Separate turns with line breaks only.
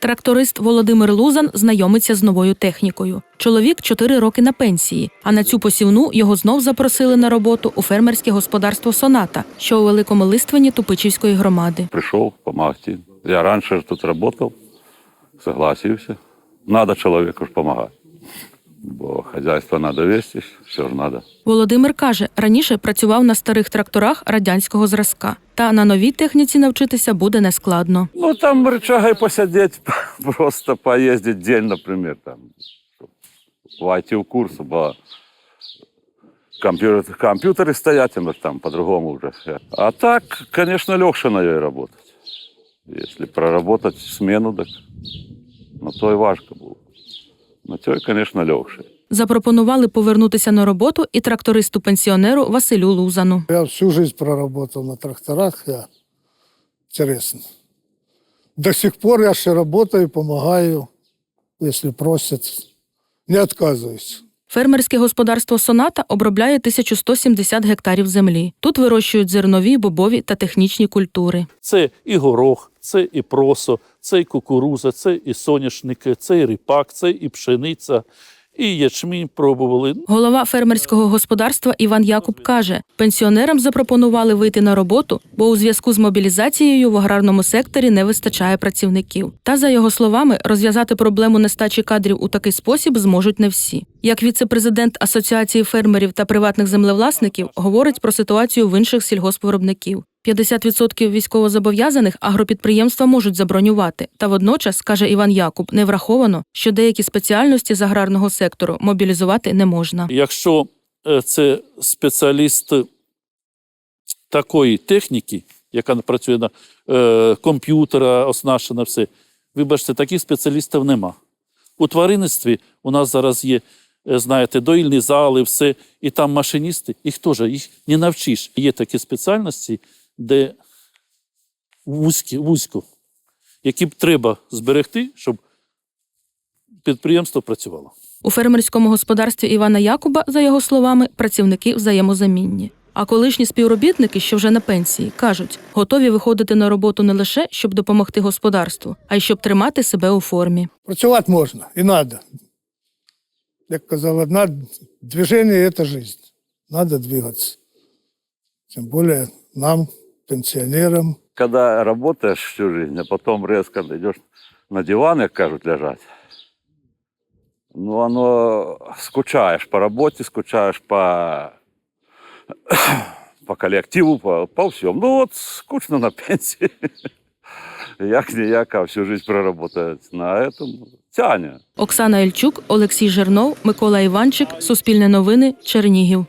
Тракторист Володимир Лузан знайомиться з новою технікою. Чоловік чотири роки на пенсії, а на цю посівну його знов запросили на роботу у фермерське господарство Соната, що у великому Листвені Тупичівської громади.
Прийшов по масті. Я раніше тут працював, согласився. Надо чоловіку ж помогать Бо хозяйство надо вести, все же надо.
Володимир каже, раніше працював на старих тракторах радянського зразка, та на новій техніці навчитися буде нескладно.
Ну, там рычагой посидеть, просто поездить день, например, там, чтоб войти в курс, бо компьютер, компьютеры стоят, ну, там по-другому уже. всё. А так, конечно, легче на ней работать. Если проработать смену, так на то и важко было. На це, звісно, легше.
Запропонували повернутися на роботу і трактористу-пенсіонеру Василю Лузану.
Я всю жизнь проработав на тракторах. Я... Интересно. До сих пор я ще працюю, допомагаю, якщо просять. Не отказываюсь.
Фермерське господарство Соната обробляє 1170 гектарів землі. Тут вирощують зернові, бобові та технічні культури.
Це і горох, це і просо, це і кукуруза, це і соняшники, це і ріпак, це і пшениця, і ячмінь пробували.
Голова фермерського господарства Іван Якуб каже, пенсіонерам запропонували вийти на роботу, бо у зв'язку з мобілізацією в аграрному секторі не вистачає працівників. Та за його словами, розв'язати проблему нестачі кадрів у такий спосіб зможуть не всі. Як віце-президент Асоціації фермерів та приватних землевласників говорить про ситуацію в інших сільгоспвиробників. 50% військовозобов'язаних агропідприємства можуть забронювати. Та водночас, каже Іван Якуб, не враховано, що деякі спеціальності з аграрного сектору мобілізувати не можна.
Якщо е, це спеціаліст такої техніки, яка працює на е, комп'ютера, оснащена все, вибачте, таких спеціалістів нема. У тваринництві у нас зараз є, е, знаєте, доїльні зали, все, і там машиністи, їх теж їх не навчиш. Є такі спеціальності, де вузькі, вузько, які б треба зберегти, щоб підприємство працювало.
У фермерському господарстві Івана Якуба, за його словами, працівники взаємозамінні. А колишні співробітники, що вже на пенсії, кажуть, готові виходити на роботу не лише щоб допомогти господарству, а й щоб тримати себе у формі.
Працювати можна і надо. Як казав одна, движение – це жизнь. Надо двигаться. Тем более нам, пенсионерам.
Когда работаешь всю жизнь, а потом резко идешь на диван, как кажут, лежать, ну, оно скучаешь по работе, скучаешь по, по коллективу, по, по всем. Ну, вот скучно на пенсии. Як не як, а всю жизнь проработать на этом тяне.
Оксана Ельчук, Олексій Жернов, Микола Іванчик, Суспільне новини, Чернігів.